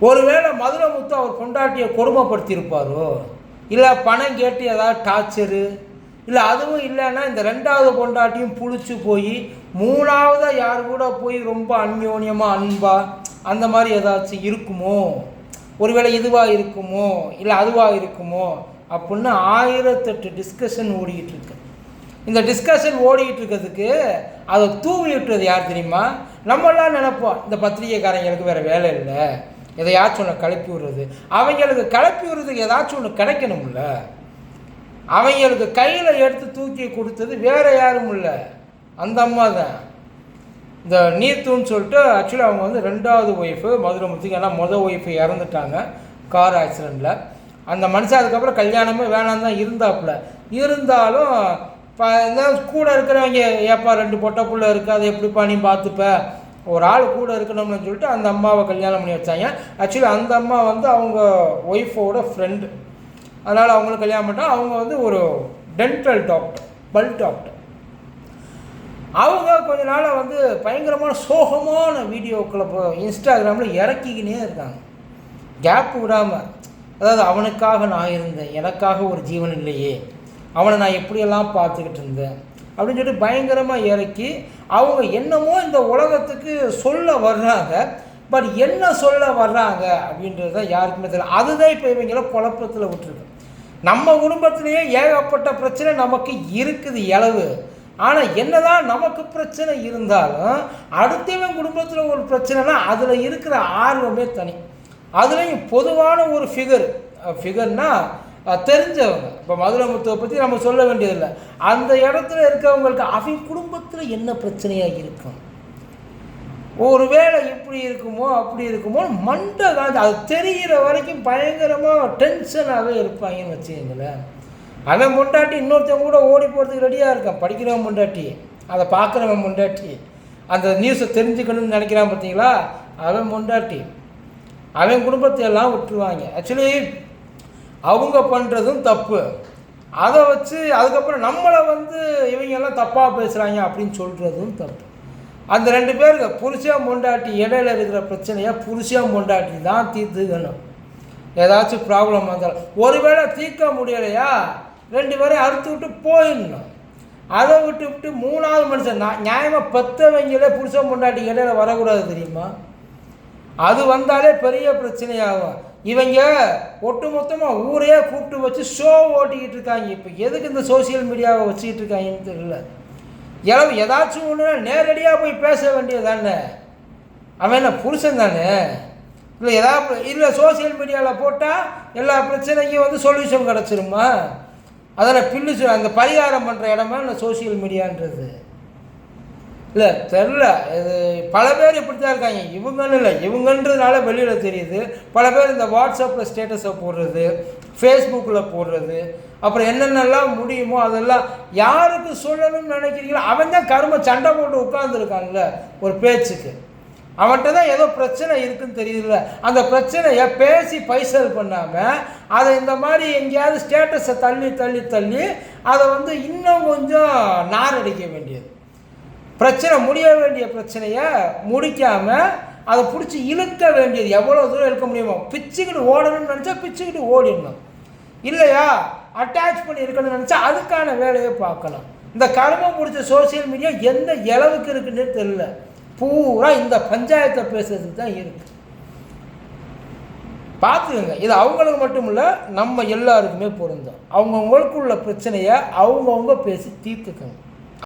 ஒருவேளை மதுரமுத்து அவர் கொண்டாட்டியை கொடுமைப்படுத்தியிருப்பாரோ? இல்லை பணம் கேட்டு ஏதாவது டார்ச்சரு? இல்லை அதுவும் இல்லைன்னா இந்த ரெண்டாவது கொண்டாட்டியும் புளிச்சு போய் மூணாவதாக யார் கூட போய் ரொம்ப அந்யோன்யமாக அன்பா அந்த மாதிரி ஏதாச்சும் இருக்குமோ? ஒருவேளை இதுவாக இருக்குமோ? இல்லை அதுவாக இருக்குமோ? அப்படின்னு ஆயிரத்தெட்டு டிஸ்கஷன் ஓடிக்கிட்டு இருக்கு இந்த டிஸ்கஷன் ஓடிக்கிட்டு இருக்கிறதுக்கு அதை தூவி விட்டுறது யார் தெரியுமா? நம்மளாம் நினைப்போம் இந்த பத்திரிகைக்காரங்களுக்கு வேறு வேலை இல்லை. எதையாச்சும் ஒன்று கிளப்பி விடுறது. அவங்களுக்கு கிளப்பி விடுறதுக்கு ஏதாச்சும் ஒன்று கிடைக்கணும்ல. அவங்களுக்கு கையில் எடுத்து தூக்கி கொடுத்தது வேற யாரும் இல்லை. அந்த அம்மா தான். இந்த நீத்துன்னு சொல்லிட்டு ஆக்சுவலி அவங்க வந்து ரெண்டாவது ஒய்ஃபு மதுரை முத்துக்கு ஏன்னா மொதல் ஒய்ஃபு இறந்துட்டாங்க கார் ஆக்சிடெண்ட்டில் அந்த மனுஷன் அதுக்கப்புறம் கல்யாணமே வேணாம் தான் இருந்தாப்புல. இருந்தாலும் இப்போ இந்த கூட இருக்கிறவங்க ஏப்பா ரெண்டு பொட்டை புள்ள இருக்குது அதை எப்படிப்பா நீ பார்த்துப்ப ஒரு ஆள் கூட இருக்கணும்னு சொல்லிட்டு அந்த அம்மாவை கல்யாணம் பண்ணி வச்சாங்க. ஆக்சுவலி அந்த அம்மா வந்து அவங்க ஒய்ஃபோட ஃப்ரெண்டு அதனால் அவங்களுக்கு கல்யாணம் பண்ணிட்டா அவங்க வந்து ஒரு டென்டல் டாக்டர் பல் டாக்டர் அவங்க கொஞ்ச நாளாக வந்து பயங்கரமான சோகமான வீடியோக்களை இப்போ இன்ஸ்டாகிராமில் இறக்கிக்கினே இருக்காங்க. கேப் விடாமல் அதாவது அவனுக்காக நான் இருந்தேன் எனக்காக ஒரு ஜீவன் இல்லையே அவனை நான் எப்படியெல்லாம் பார்த்துக்கிட்டு இருந்தேன் அப்படின்னு சொல்லிட்டு பயங்கரமாக இறக்கி அவங்க என்னமோ இந்த உலகத்துக்கு சொல்ல வர்றாங்க. பட் என்ன சொல்ல வர்றாங்க அப்படின்றது தான் யாருக்குமே தெரியல. அதுதான் இப்போ இவங்கள குழப்பத்தில் விட்டுருக்கு. நம்ம குடும்பத்திலேயே ஏகப்பட்ட பிரச்சனை நமக்கு இருக்குது இளவு. ஆனால் என்னதான் நமக்கு பிரச்சனை இருந்தாலும் அடுத்தவன் குடும்பத்தில் ஒரு பிரச்சனைனா அதில் இருக்கிற ஆர்வமே தனி. அதுலேயும் பொதுவான ஒரு ஃபிகர் ஃபிகர்னால் தெரிஞ்சவங்க. இப்போ மதுரமுத்துவை பற்றி நம்ம சொல்ல வேண்டியதில்லை. அந்த இடத்துல இருக்கவங்களுக்கு அவங்க குடும்பத்தில் என்ன பிரச்சனையாக இருக்கும்? ஒருவேளை இப்படி இருக்குமோ அப்படி இருக்குமோ மண்டை காஞ்சு அது தெரிகிற வரைக்கும் பயங்கரமாக டென்ஷனாகவே இருப்பாங்கன்னு வச்சுக்கோங்களேன். அவன் முண்டாட்டி இன்னொருத்தவங்க கூட ஓடி போகிறதுக்கு ரெடியாக இருக்கான். படிக்கிறவன் முண்டாட்டி அதை பார்க்குறவன் முண்டாட்டி. அந்த நியூஸை தெரிஞ்சுக்கணும்னு நினைக்கிறான் பார்த்தீங்களா? அவன் முண்டாட்டி. அவன் குடும்பத்தை எல்லாம் விட்டுருவாங்க. ஆக்சுவலி அவங்க பண்ணுறதும் தப்பு. அதை வச்சு அதுக்கப்புறம் நம்மளை வந்து இவங்க எல்லாம் தப்பாக பேசுகிறாங்க அப்படின்னு சொல்கிறதும் தப்பு. அந்த ரெண்டு பேருக்கு புருஷா பொண்டாட்டி இடையில இருக்கிற பிரச்சனையை புருஷா மொண்டாட்டி தான் தீர்த்துக்கணும். ஏதாச்சும் ப்ராப்ளம் வந்தாலும் ஒருவேளை தீர்க்க முடியலையா? ரெண்டு பேரையும் அறுத்து விட்டு போயிடணும். அதை விட்டு விட்டு மூணாவது மனுஷன் நான் நியாயமாக பத்தவங்களே புருஷன் பொண்டாட்டி இடையில வரக்கூடாது தெரியுமா? அது வந்தாலே பெரிய பிரச்சனையாகும். இவங்க ஒட்டு மொத்தமாக கூப்பிட்டு வச்சு ஷோ ஓட்டிக்கிட்டு இருக்காங்க. இப்போ எதுக்கு இந்த சோசியல் மீடியாவை வச்சுக்கிட்டு இருக்காங்கன்னு தெரியல. எளவு ஏதாச்சும் ஒன்று நேரடியாக போய் பேச வேண்டியதானே அவன் என்ன புருஷன் தானே? இல்லை ஏதாவது இல்லை சோசியல் மீடியாவில் போட்டால் எல்லா பிரச்சனைக்கும் வந்து சொல்யூஷன் கிடச்சிருமா? அதில் பில்லு அந்த பரிகாரம் பண்ணுற இடமா இந்த சோசியல் மீடியான்றது இல்லை தெரில இது பல பேர் இப்படி தான் இருக்காங்க. இவங்கன்னு இல்லை இவங்கன்றதுனால வெளியில் தெரியுது. பல பேர் இந்த வாட்ஸ்அப்பில் ஸ்டேட்டஸை போடுறது ஃபேஸ்புக்கில் போடுறது அப்புறம் என்னென்னலாம் முடியுமோ அதெல்லாம் யாருக்கு சொல்லணும்னு நினைக்கிறீங்களோ அவன் தான் கரும சண்டை போட்டு உட்காந்துருக்கான்ல ஒரு பேச்சுக்கு. அவன்கிட்ட தான் ஏதோ பிரச்சனை இருக்குன்னு தெரியுதுல்ல. அந்த பிரச்சனையை பேசி பைசல் பண்ணாமல் அதை இந்த மாதிரி எங்கேயாவது ஸ்டேட்டஸை தள்ளி தள்ளி தள்ளி அதை வந்து இன்னும் கொஞ்சம் நாரடிக்க வேண்டியது. பிரச்சனை முடிய வேண்டிய பிரச்சனையை முடிக்காமல் அதை பிடிச்சி இழுக்க வேண்டியது எவ்வளோ தூரம் இழுக்க முடியுமோ பிச்சுக்கிட்டு ஓடணும்னு நினச்சா பிச்சுக்கிட்டு ஓடிடணும். இல்லையா? அட்டாச் பண்ணி இருக்கணும்னு நினச்சா அதுக்கான வேலையை பார்க்கணும் இந்த கருமம் பிடிச்ச சோஷியல் மீடியா எந்த அளவுக்கு இருக்குன்னே தெரியல. பூரா இந்த பஞ்சாயத்தை பேசுறதுக்கு தான் இருக்கு. பார்த்துக்கோங்க. இது அவங்களுக்கு மட்டும் இல்லை நம்ம எல்லாருக்குமே பொருந்தும். அவங்கவுங்களுக்குள்ள பிரச்சனையை அவங்கவுங்க பேசி தீர்த்துக்கோங்க.